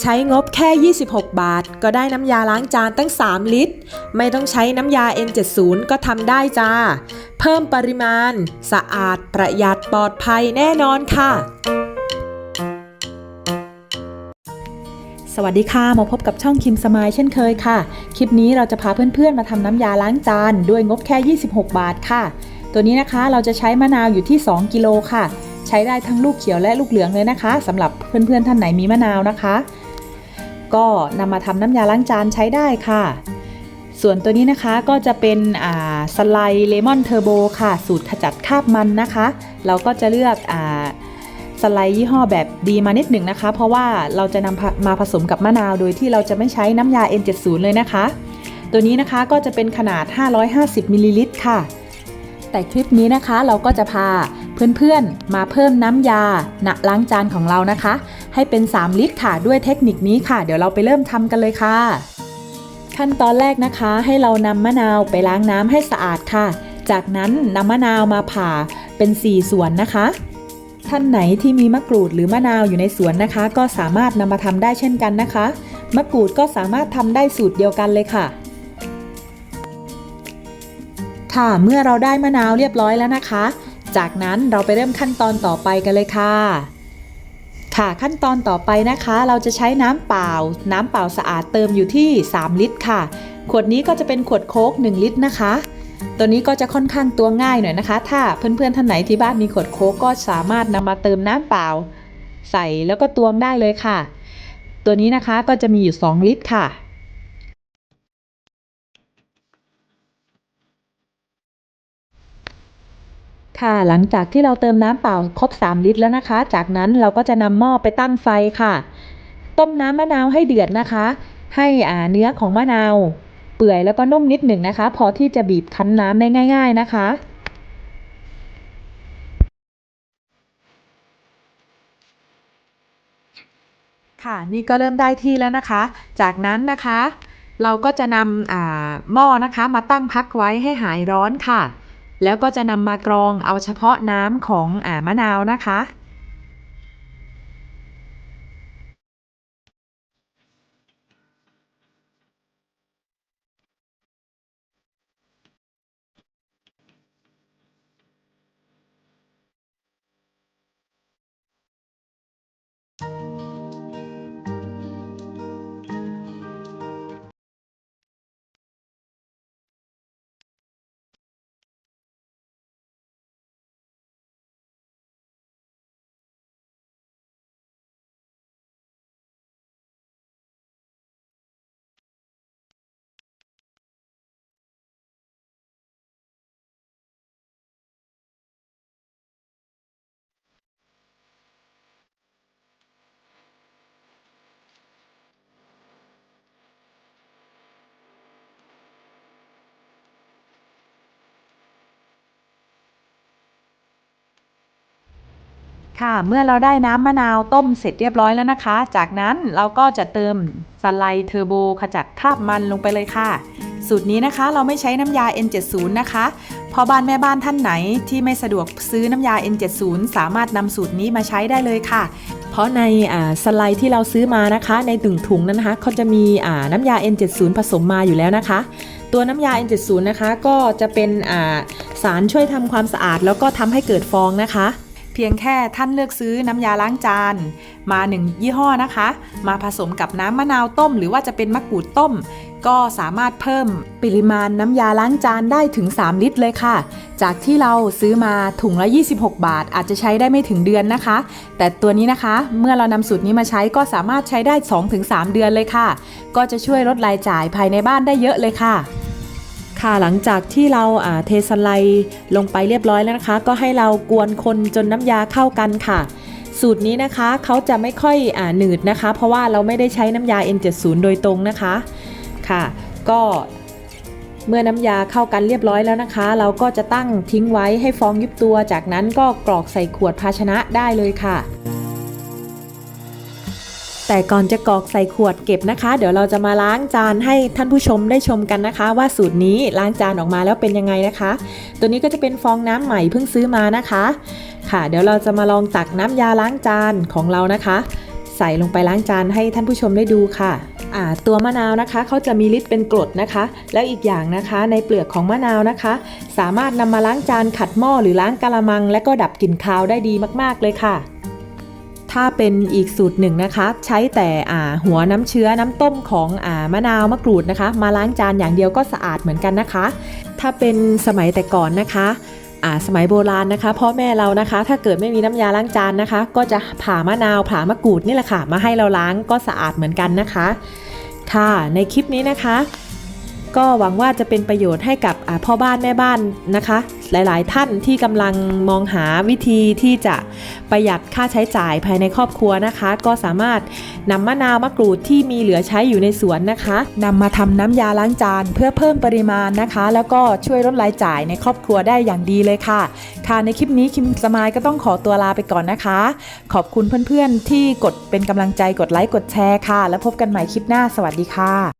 ใช้งบแค่ 26 บาท ก็ได้น้ำยาล้างจานตั้ง 3 ลิตร ไม่ต้องใช้น้ำยา N70 ก็ทำได้จ้า เพิ่มปริมาณ สะอาดประหยัดปลอดภัยแน่นอนค่ะสวัสดีค่ะ มาพบกับช่องคิมสมายเช่นเคยค่ะ คลิปนี้เราจะพาเพื่อนๆ มาทำน้ำยาล้างจานด้วยงบแค่ 26 บาทค่ะ ตัวนี้นะคะเราจะใช้มะนาวอยู่ที่ 2 กิโลค่ะ ใช้ได้ทั้งลูกเขียวและลูกเหลืองเลยนะคะสำหรับเพื่อนๆท่านไหนมีมะนาวนะคะ ก็นำมาทำน้ำยาล้างจานใช้ได้ค่ะ ส่วนตัวนี้นะคะก็จะเป็นสไลด์เลมอนเทอร์โบค่ะ สูตรขจัดคราบมันนะคะ เราก็จะเลือกอสไลด์ยี่ห้อแบบดีมานิดหนึ่งนะคะ เพราะว่าเราจะนำมาผสมกับมะนาวโดยที่เราจะไม่ใช้น้ำยา N70 เลยนะคะ ตัวนี้นะคะก็จะเป็นขนาด 550มิลลิลิตรค่ะ แต่คลิปนี้นะคะเราก็จะพา เพื่อนๆ มาเพิ่มน้ำยาหนะล้างจานของเรานะคะ ให้เป็น 3 ลิตรค่ะด้วยเทคนิคนี้ค่ะ เดี๋ยวเราไปเริ่มทำกันเลยค่ะ ขั้นตอนแรกนะคะให้เรานำมะนาวไปล้างน้ำให้สะอาดค่ะ จากนั้นนำมะนาวมาผ่าเป็น 4 ส่วนนะคะ ท่านไหนที่มีมะกรูดหรือมะนาวอยู่ในสวนนะคะ ก็สามารถนำมาทำได้เช่นกันนะคะ มะกรูดก็สามารถทำได้สูตรเดียวกันเลยค่ะค่ะ เมื่อเราได้มะนาวเรียบร้อยแล้วนะคะ จากนั้นเราไปเริ่มขั้นตอนต่อไปกันเลยค่ะ ค่ะขั้นตอนต่อไปนะคะ เราจะใช้น้ำเปล่า น้ำเปล่าสะอาดเติมอยู่ที่ 3 ลิตรค่ะ ขวดนี้ก็จะเป็นขวดโค้ก1 ลิตรนะคะ ตัวนี้ก็จะค่อนข้างตัวง่ายหน่อยนะคะ ถ้าเพื่อนๆท่านไหนที่บ้านมีขวดโค้กก็สามารถนำมาเติมน้ำเปล่า ใส่แล้วก็ตวงได้เลยค่ะ ตัวนี้นะคะก็จะมีอยู่ 2 ลิตรค่ะ ค่ะ หลังจากที่เราเติมน้ำเปล่าครบ 3 ลิตรแล้วนะคะ จากนั้นเราก็จะนำหม้อไปตั้งไฟค่ะ ต้มน้ำมะนาวให้เดือดนะคะ ให้อ่าเนื้อของมะนาว เปื่อยแล้วก็นุ่มนิดหนึ่งนะคะ พอที่จะบีบคั้นน้ำได้ง่าย ๆนะคะค่ะนี่ก็เริ่มได้ที่แล้วนะคะ จากนั้นนะคะ เราก็จะนำอ่าหม้อนะคะมาตั้งพักไว้ให้หายร้อนค่ะ แล้วก็จะนำมากรองเอาเฉพาะน้ำของอ่ามะนาวนะคะ ค่ะ เมื่อเราได้น้ำมะนาวต้มเสร็จเรียบร้อยแล้วนะคะ จากนั้นเราก็จะเติมสไลด์เทอร์โบขจัดคราบมันลงไปเลยค่ะ สูตรนี้นะคะเราไม่ใช้น้ำยา N70 นะคะพอบ้านแม่บ้านท่านไหนที่ไม่สะดวกซื้อน้ำยา N70 สามารถนำสูตรนี้มาใช้ได้เลยค่ะ เพราะในสไลด์ที่เราซื้อมานะคะ ในตึงถุงนั้นนะคะเขาจะมีน้ำยา N70 ผสมมาอยู่แล้วนะคะ ตัวน้ำยา N70 นะคะก็จะเป็นสารช่วยทำความสะอาด แล้วก็ทำให้เกิดฟองนะคะ พียงแค่ท่านเลือกซื้อน้ำยาล้างจาน มาหนึ่งยี่ห้อนะคะ มาผสมกับน้ำมะนาวต้ม หรือว่าจะเป็นมะกรูดต้ม ก็สามารถเพิ่มปริมาณน้ำยาล้างจานได้ถึง 3 ลิตรเลยค่ะ จากที่เราซื้อมาถุงละ 26 บาท อาจจะใช้ได้ไม่ถึงเดือนนะคะ แต่ตัวนี้นะคะเมื่อเรานำสูตรนี้มาใช้ก็สามารถใช้ได้ 2-3 เดือนเลยค่ะ ก็จะช่วยลดรายจ่ายภายในบ้านได้เยอะเลยค่ะ ค่ะหลังจากที่เราเทสไลด์ลงไปเรียบร้อยแล้วนะคะ ก็ให้เรากวนคนจนน้ำยาเข้ากันค่ะ สูตรนี้นะคะเขาจะไม่ค่อยอหนืดนะคะ เพราะว่าเราไม่ได้ใช้น้ำยา N70 โดยตรงนะคะค่ะ ก็เมื่อน้ำยาเข้ากันเรียบร้อยแล้วนะคะ เราก็จะตั้งทิ้งไว้ให้ฟองยุบตัว จากนั้นก็กรอกใส่ขวดภาชนะได้เลยค่ะ แต่ก่อนจะกรอกใส่ขวดเก็บนะคะ เดี๋ยวเราจะมาล้างจานให้ท่านผู้ชมได้ชมกันนะคะ ว่าสูตรนี้ล้างจานออกมาแล้วเป็นยังไงนะคะ ตัวนี้ก็จะเป็นฟองน้ำใหม่เพิ่งซื้อมานะคะ ค่ะเดี๋ยวเราจะมาลองตักน้ำยาล้างจานของเรานะคะ ใส่ลงไปล้างจานให้ท่านผู้ชมได้ดูค่ะตัวมะนาวนะคะเขาจะมีฤทธิ์เป็นกรดนะคะ แล้วอีกอย่างนะคะในเปลือกของมะนาวนะคะ สามารถนำมาล้างจานขัดหม้อหรือล้างกะละมัง และก็ดับกลิ่นคาวได้ดีมากๆเลยค่ะ ถ้าเป็นอีกสูตรหนึ่งนะคะ ใช้แต่อ่าหัวน้ำเชื้อน้ำต้มของอ่ามะนาวมะกรูดนะคะ มาล้างจานอย่างเดียวก็สะอาดเหมือนกันนะคะ ถ้าเป็นสมัยแต่ก่อนนะคะอ่าสมัยโบราณนะคะพ่อแม่เรานะคะ ถ้าเกิดไม่มีน้ำยาล้างจานนะคะ ก็จะผ่ามะนาวผ่ามะกรูดนี่แหละค่ะ มาให้เราล้างก็สะอาดเหมือนกันนะคะ ค่ะในคลิปนี้นะคะ ก็หวังว่าจะเป็นประโยชน์ให้กับพ่อบ้านแม่บ้านนะคะ หลายๆ ท่านที่กำลังมองหาวิธีที่จะประหยัดค่าใช้จ่ายภายในครอบครัวนะคะ ก็สามารถนำมะนาวมะกรูดที่มีเหลือใช้อยู่ในสวนนะคะนำมาทำน้ำยาล้างจานเพื่อเพิ่มปริมาณนะคะ แล้วก็ช่วยลดรายจ่ายในครอบครัวได้อย่างดีเลยค่ะ ค่ะในคลิปนี้คิมสมายก็ต้องขอตัวลาไปก่อนนะคะ ขอบคุณเพื่อนๆที่กดเป็นกำลังใจกดไลค์กดแชร์ค่ะ แล้วพบกันใหม่คลิปหน้าสวัสดีค่ะ